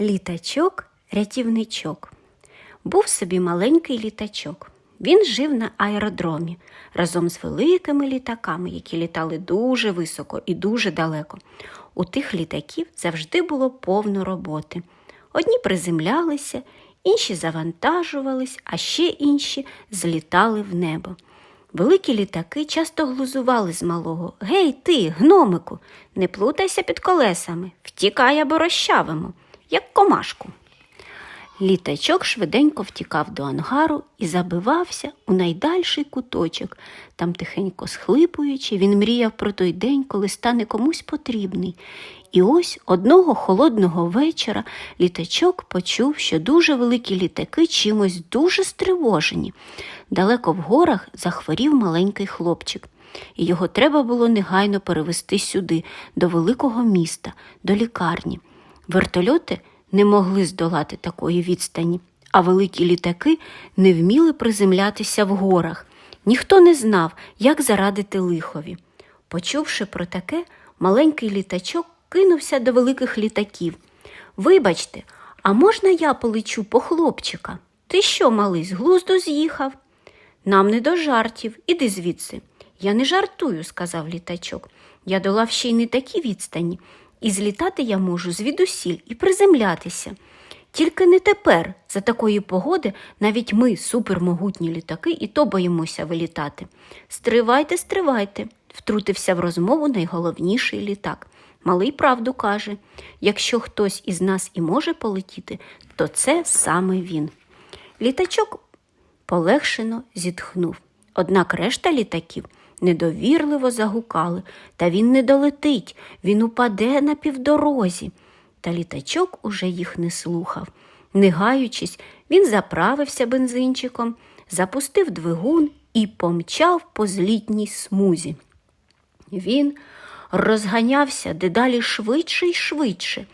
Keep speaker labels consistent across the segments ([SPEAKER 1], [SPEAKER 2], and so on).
[SPEAKER 1] Літачок, рятівничок. Був собі маленький літачок. Він жив на аеродромі разом з великими літаками, які літали дуже високо і дуже далеко. У тих літаків завжди було повно роботи. Одні приземлялися, інші завантажувались, а ще інші злітали в небо. Великі літаки часто глузували з малого. Гей, ти, гномику, не плутайся під колесами, втікай або розчавимо, як комашку. Літачок швиденько втікав до ангару і забивався у найдальший куточок. Там, тихенько схлипуючи, він мріяв про той день, коли стане комусь потрібний. І ось одного холодного вечора літачок почув, що дуже великі літаки чимось дуже стривожені. Далеко в горах захворів маленький хлопчик, і його треба було негайно перевести сюди, до великого міста, до лікарні. Вертольоти не могли здолати такої відстані, а великі літаки не вміли приземлятися в горах. Ніхто не знав, як зарадити лихові. Почувши про таке, маленький літачок кинувся до великих літаків. Вибачте, а можна я полечу по хлопчика? Ти що, малий, з глузду з'їхав? Нам не до жартів, іди звідси. Я не жартую, сказав літачок. Я долав ще й не такі відстані, і злітати я можу звідусіль і приземлятися. Тільки не тепер, за такої погоди, навіть ми, супермогутні літаки, і то боїмося вилітати. Стривайте, стривайте, втрутився в розмову найголовніший літак. Малий правду каже якщо хтось із нас і може полетіти, то це саме він. Літачок полегшено зітхнув. Однак решта літаків недовірливо загукали, та він не долетить, він упаде на півдорозі. Та літачок уже їх не слухав. Не гаючись, він заправився бензинчиком, запустив двигун і помчав по злітній смузі. Він розганявся дедалі швидше й швидше,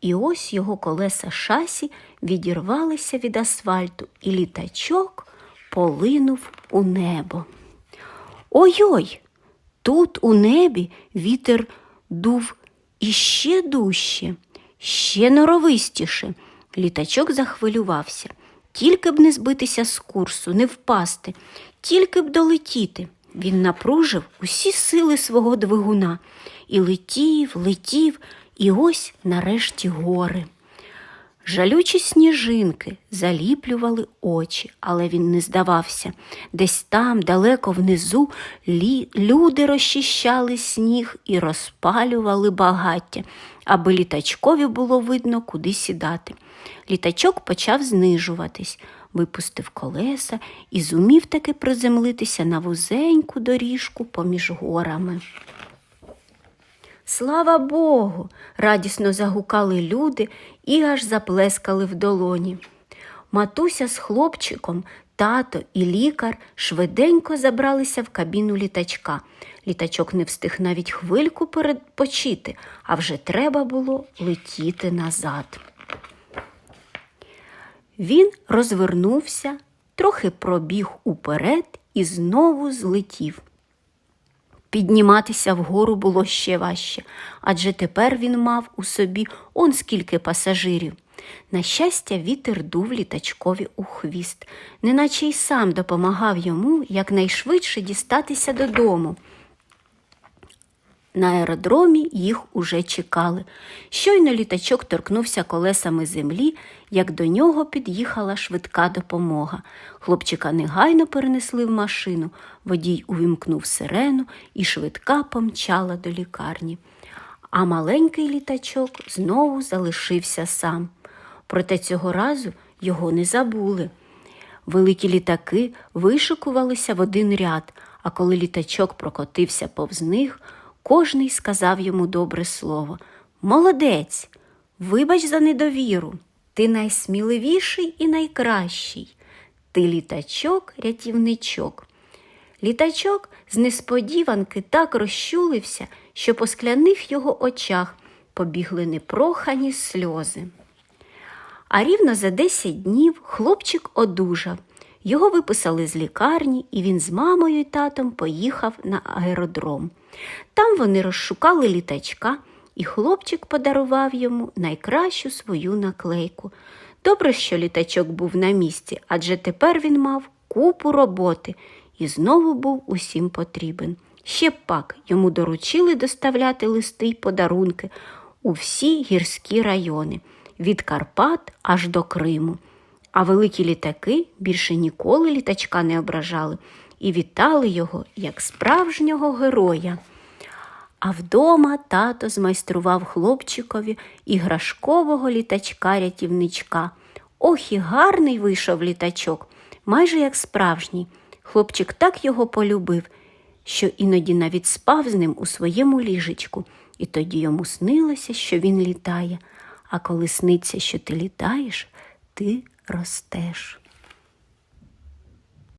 [SPEAKER 1] і ось його колеса шасі відірвалися від асфальту, і літачок полинув у небо. Ой-ой! Тут у небі вітер дув іще дужче, ще норовистіше. Літачок захвилювався. Тільки б не збитися з курсу, не впасти, тільки б долетіти. Він напружив усі сили свого двигуна і летів, летів, і ось нарешті гори. Жалючі сніжинки заліплювали очі, але він не здавався. Десь там, далеко внизу, лі... люди розчищали сніг і розпалювали багаття, аби літачкові було видно, куди сідати. Літачок почав знижуватись, випустив колеса і зумів таки приземлитися на вузеньку доріжку поміж горами. Слава Богу! радісно загукали люди і аж заплескали в долоні. Матуся з хлопчиком, тато і лікар швиденько забралися в кабіну літачка. Літачок не встиг навіть хвильку передпочити, а вже треба було летіти назад. Він розвернувся, трохи пробіг уперед і знову злетів. Підніматися вгору було ще важче, адже тепер він мав у собі он скільки пасажирів. На щастя, вітер дув літачкові у хвіст, неначе й сам допомагав йому якнайшвидше дістатися додому. На аеродромі їх уже чекали. Щойно літачок торкнувся колесами землі, як до нього під'їхала швидка допомога. Хлопчика негайно перенесли в машину, водій увімкнув сирену і швидка помчала до лікарні. А маленький літачок знову залишився сам. Проте цього разу його не забули. Великі літаки вишикувалися в один ряд, а коли літачок прокотився повз них, Кожний сказав йому добре слово. Молодець, вибач за недовіру. Ти найсміливіший і найкращий. Ти літачок, рятівничок. Літачок з несподіванки так розчулився, що по скляних його очах побігли непрохані сльози. А рівно за десять днів хлопчик одужав. Його виписали з лікарні, і він з мамою і татом поїхав на аеродром. Там вони розшукали літачка і хлопчик подарував йому найкращу свою наклейку. Добре, що літачок був на місці, адже тепер він мав купу роботи і знову був усім потрібен. Ще пак йому доручили доставляти листи й подарунки у всі гірські райони від Карпат аж до Криму. А великі літаки більше ніколи літачка не ображали і вітали його як справжнього героя. А вдома тато змайстрував хлопчикові іграшкового літачка-рятівничка. Ох, і гарний вийшов літачок, майже як справжній. Хлопчик так його полюбив, що іноді навіть спав з ним у своєму ліжечку, і тоді йому снилося, що він літає. А коли сниться, що ти літаєш, ти ростеш.